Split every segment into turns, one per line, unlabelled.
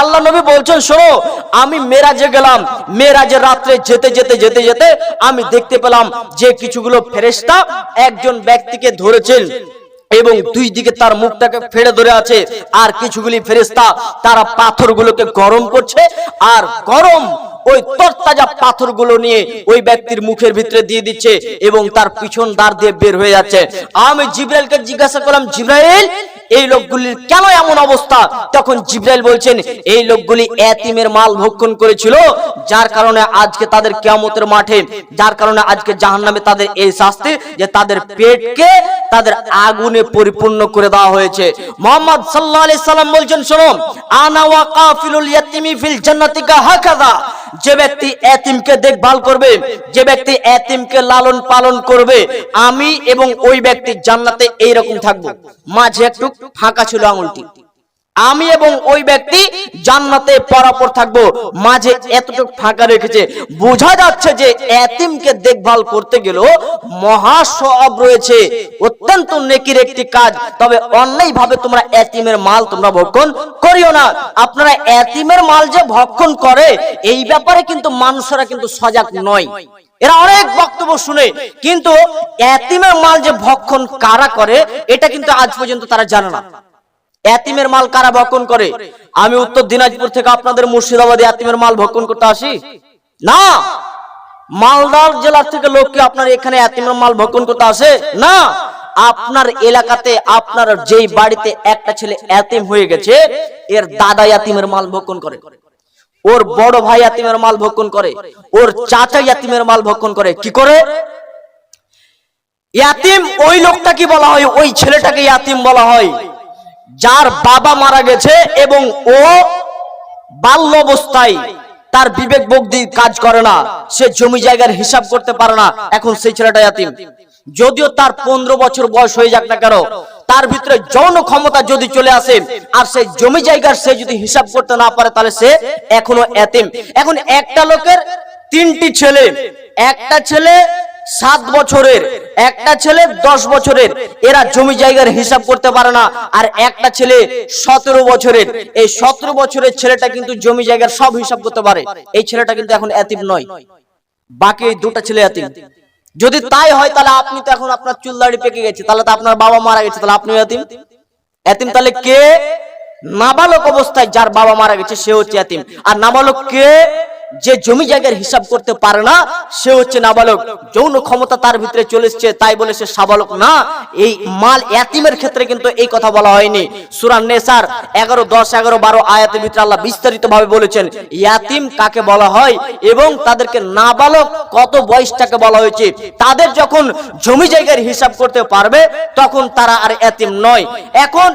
আল্লাহ নবী বলছেন, শোনো, আমি মেরাজে গেলাম। মেরাজের রাত্রে যেতে যেতে যেতে যেতে আমি দেখতে পেলাম যে কিছুগুলো ফেরেশতা একজন ব্যক্তিকে ধরেছেন এবং দুই দিকে তার মুখটাকে ফেড়ে ধরে আছে। আর কিছুগুলি ফেরেশতা তারা পাথরগুলোকে গরম করছে আর গরম ওই তরতাজা পাথরগুলো নিয়ে ওই ব্যক্তির মুখের ভিতরে দিয়ে দিচ্ছে এবং তার পিছন দ্বার দিয়ে বের হয়ে যাচ্ছে। আমি জিব্রাইলকে জিজ্ঞাসা করলাম, জিব্রাইল এই লোকগুলির কেন এমন অবস্থা? তখন জিব্রাইল বলছেন, এই লোকগুলি এতিমের মাল ভক্ষণ করেছিল, যার কারণে আজকে তাদের কিয়ামতের মাঠে, যার কারণে আজকে জাহান্নামে তাদের এই শাস্তি যে তাদের পেটকে তাদের আগুনে পরিপূর্ণ করে দেওয়া হয়েছে। মোহাম্মদ সাল্লাল্লাহু আলাইহি সাল্লাম বলছেন, শোনো, আনা ওয়া কাফিলুল ইয়াতিমি ফিল জান্নাতিকা কাহাকাদা যে ব্যক্তি এতিমকে দেখভাল করবে, যে ব্যক্তি এতিমকে লালন পালন করবে, আমি এবং ওই ব্যক্তি জান্নাতে এইরকম থাকব। মাঝে একটু ফাঁকা ছিল আঙুলটি। আমি এবং ওই ব্যক্তি জান্নাতে পরাপর থাকব। মাঝে এতটুকু ফাঁকা রেখেছে। বোঝা যাচ্ছে যে এতিমকে দেখভাল করতে গেলেও মহা সব রয়েছে। অত্যন্ত নেকির একটি কাজ। তবে অন্যায় ভাবে তোমরা এতিমের মাল তোমরা ভক্ষণ করিও না। আপনারা এতিমের মাল যে ভক্ষণ করে, এই ব্যাপারে কিন্তু মানুষরা কিন্তু সজাগ নয়। এরা অনেক বক্তব্য শুনে, কিন্তু এতিমের মাল যে ভক্ষণ কারা করে, এটা কিন্তু আজ পর্যন্ত তারা জানে না। এতিমের মাল কারা ভক্ষণ করে? আমি উত্তর দিনাজপুর থেকে আপনাদের মুর্শিদাবাদে এতিমের মাল ভক্ষণ করতে আসি। না! মালদার জেলার থেকে লোককে আপনার এখানে এতিমের মাল ভক্ষণ করতে আসে? না! আপনার এলাকাতে আপনার যেই বাড়িতে একটা ছেলে এতিম হয়ে গেছে, এর দাদা এতিমের মাল ভক্ষণ করে। ওর বড় ভাই এতিমের মাল ভক্ষণ করে। ওর চাচা এতিমের মাল ভক্ষণ করে। কি করে? ইয়াতিম ওই লোকটা কি বলা হয়, ওই ছেলেটাকে ইয়াতিম বলা হয়। যার বাবা মারা গেছে এবং ও বাল্য অবস্থায় তার বিবেক বুদ্ধি কাজ করে না, সে জমি জায়গার হিসাব করতে পারে না, এখন সেই ছেলেটা ইয়াতিম। যদিও তার পনেরো বছর বয়স হয়ে যাক না কেন, তার ভিতরে যৌন ক্ষমতা যদি চলে আসে আর সেই জমি জায়গার সে যদি হিসাব করতে না পারে, তাহলে সে এখনও এতিম এখন একটা লোকের তিনটি ছেলে, একটা ছেলে সাত বছরের একটা ছেলে দশ বছরের, এরা জমি জায়গার হিসাব করতে পারে না। আর একটা ছেলে সতেরো বছরের, এই সতেরো বছরের ছেলেটা কিন্তু জমি জায়গার সব হিসাব করতে পারে। এই ছেলেটা কিন্তু এখন এতিম নয়। বাকি দুটা ছেলে এতিম। যদি তাই হয়, তাহলে আপনি তো এখন আপনার চুল দাড়ি পেকে গেছে, তাহলে তো আপনার বাবা মারা গেছে, তাহলে আপনি এতিম। এতিম তাহলে কে? নাবালক অবস্থায় যার বাবা মারা গেছে সে হচ্ছে এতিম। আর নাবালক কে? যে জমি জায়গার হিসাব করতে পারে না, সে হচ্ছে নাবালক। যৌন ক্ষমতা তার ভিতরে চলে এসছে, তাই বলে সে সাবালক না। এই মাল এতিমের ক্ষেত্রে কিন্তু এই কথা বলা হয়নি। সুরান নেসার এগারো, দশ, এগারো, বারো আয়াতের ভিতরে আল্লাহ বিস্তারিত ভাবে বলেছেন, ইয়াতিম কাকে বলা হয় এবং তাদেরকে নাবালক কত বয়সটাকে বলা হয়েছে? তাদের যখন জমি জায়গার হিসাব করতে পারবে, তখন তারা আর এতিম নয়। এখন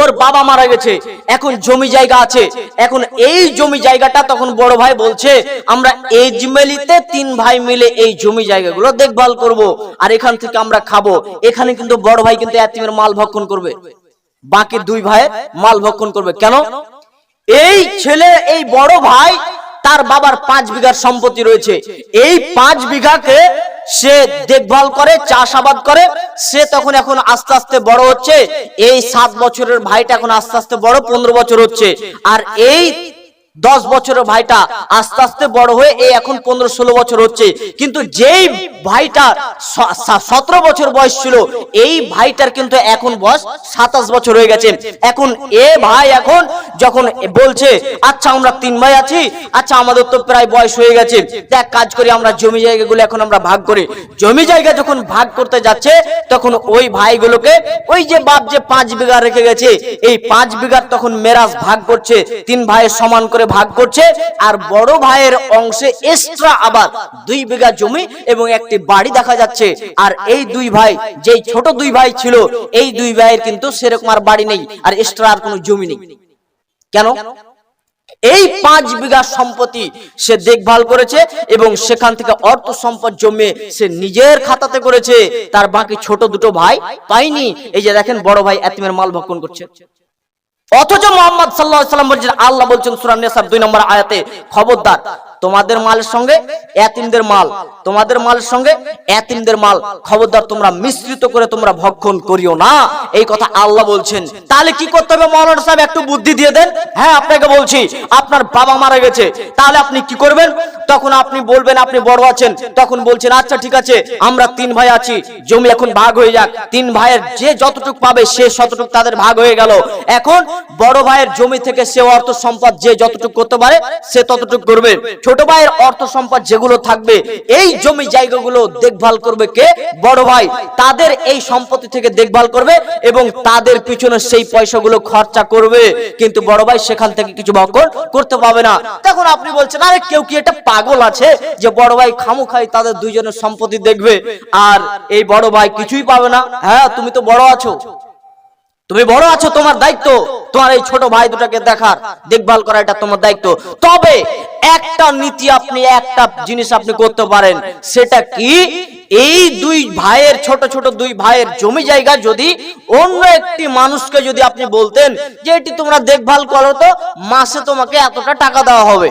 ওর বাবা মারা গেছে। এখন জমি জায়গা আছে। এখন এই জমি জায়গাটা তখন বড় ভাই বলছে, আমরা এই জিমেলিতে তিন ভাই মিলে এই জমি জায়গাগুলো দেখভাল করব আর এখান থেকে আমরা খাব। এখানে কিন্তু বড় ভাই কিন্তু এতিমের মাল ভক্ষণ করবে। বাকি দুই ভাই মাল ভক্ষণ করবে। কেন? এই ছেলে, এই বড় ভাই, তার বাবার পাঁচ বিঘার সম্পত্তি রয়েছে। এই পাঁচ বিঘাকে সে দেখভাল করে, চাষাবাদ করে, সে তখন এখন আস্তে আস্তে বড় হচ্ছে। এই সাত বছরের ভাইটা এখন আস্তে আস্তে বড়, পনেরো বছর হচ্ছে। আর এই দশ বছরের ভাইটা আস্তে আস্তে বড় হয়ে এই এখন পনেরো ষোলো বছর হচ্ছে। কিন্তু যেই ভাইটা সতেরো বছর বয়স ছিল, এই ভাইটার কিন্তু এখন বয়স সাতাশ বছর হয়ে গেছে। এখন এ ভাই এখন যখন বলছে আচ্ছা আমরা তিন ভাই আছি আচ্ছা আমাদের তো প্রায় বয়স হয়ে গেছে। দেখ, কাজ করি, আমরা জমি জায়গাগুলো এখন আমরা ভাগ করি। জমি জায়গা যখন ভাগ করতে যাচ্ছে, তখন ওই ভাইগুলোকে ওই যে বাপ যে পাঁচ বিঘা রেখে গেছে, এই পাঁচ বিঘার তখন মেরাজ ভাগ করছে। তিন ভাইয়ের সমান করে ভাগ করছে, আর বড় ভাইয়ের অংশে এক্সট্রা আবার দুই বিঘা জমি এবং একটি বাড়ি দেখা যাচ্ছে। আর এই দুই ভাই, যেই ছোট দুই ভাই ছিল, এই দুই ভাইয়ের কিন্তু সেরকম আর বাড়ি নেই, আর এক্সট্রা আর কোনো জমি নেই। কেন? এই পাঁচ বিঘা সম্পত্তি সে দেখভাল করেছে এবং সেখান থেকে অর্থ সম্পদ জমিয়ে সে নিজের খাতাতে করেছে। তার বাকি ছোট দুটো ভাই পাইনি এই যে দেখেন, বড় ভাই এতিমের মাল ভক্ষণ করছে। অথচ মোহাম্মদ সাল্লাহ সাল্লাম বলছেন আল্লাহ বলছেন সুরান নেসার দুই নম্বর আয়াতে খবরদার। তোমাদের মালের সঙ্গে এতিমদের মাল। তোমাদের মালের সঙ্গে এতিমদের মাল। খবরদার, তোমরা মিশ্রিত করে তোমরা ভক্ষণ করিও না। এই কথা আল্লাহ বলছেন। তাহলে কি করতে হবে মৌলানা সাহেব? একটু বুদ্ধি দিয়ে দেন। হ্যাঁ আপনাকে বলছি, আপনার বাবা মারা গেছে। তাহলে আপনি কি করবেন? তখন আপনি বলবেন, আপনি বড় আছেন। তখন বলছেন আচ্ছা ঠিক আছে, আমরা তিন ভাই আছি। জমি এখন ভাগ হয়ে যাক। তিন ভাইয়ের যে যতটুক পাবে, সে ততটুক তাদের ভাগ হয়ে গেল। এখন বড় ভাইয়ের জমি থেকে সে অর্থ সম্পদ যে যতটুক করতে পারে, সে ততটুক করবে। ছোট ভাইয়ের অর্থ সম্পদ যেগুলো থাকবে, এই জমি জায়গাগুলো দেখভাল করবে কে? বড় ভাই, তাদের এই সম্পত্তি থেকে দেখভাল করবে এবং তাদের পিছনে সেই পয়সাগুলো খরচা করবে। কিন্তু বড় ভাই সেখান থেকে কিছু ভক্ষণ করতে পাবে না। তখন আপনি বলছেন, আরে কেউ কি এটা পাগল আছে যে বড় ভাই খামু খাই তাদের দুইজনের সম্পত্তি দেখবে? আর এই বড় ভাই কিছুই পাবে না? হ্যাঁ তুমি তো বড় আছো। তুমি বড় আছো, তোমার দায়িত্ব। তোমার এই ছোট ভাই দুটাকে দেখার, দেখভাল করা এটা তোমার দায়িত্ব। তবে একটা নীতি আপনি, একটা জিনিস আপনি করতে পারেন, সেটা কি? এই দুই ভাইয়ের, ছোট ছোট দুই ভাইয়ের জমি জায়গা যদি অন্য একটি মানুষকে যদি আপনি বলতেন যে, এটি তোমরা দেখভাল করো তো, মাসে তোমাকে এতটা টাকা দেওয়া হবে।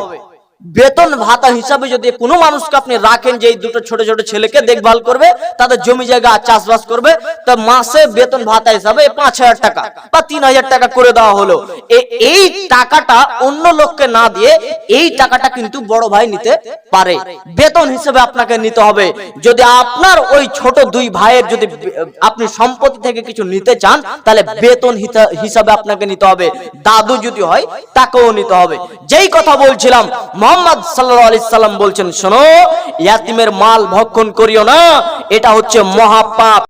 বেতন ভাতা হিসাবে যদি কোনো মানুষকে আপনি রাখেন যে এই দুটো ছোট ছোট ছেলেকে দেখভাল করবে, তাদের জমি জায়গা চাষবাস করবে, তা মাসে বেতন ভাতা হিসাবে পাঁচ হাজার টাকা বা তিন হাজার টাকা করে দেওয়া হলো। এই টাকাটা অন্য লোককে না দিয়ে এই টাকাটা কিন্তু বড় ভাই নিতে পারে। বেতন হিসেবে আপনাকে নিতে হবে। যদি আপনার ওই ছোট দুই ভাইয়ের যদি, আপনি সম্পত্তি থেকে কিছু নিতে চান, তাহলে বেতন হিসাবে আপনাকে নিতে হবে। দাদু যদি হয়, তাকেও নিতে হবে। যেই কথা বলছিলাম মোহাম্মদ সাল্লাল্লাহু আলাইহি সাল্লাম বলছেন শোনো ইয়াতিমের মাল ভক্ষণ করিও না এটা হচ্ছে মহাপাপ।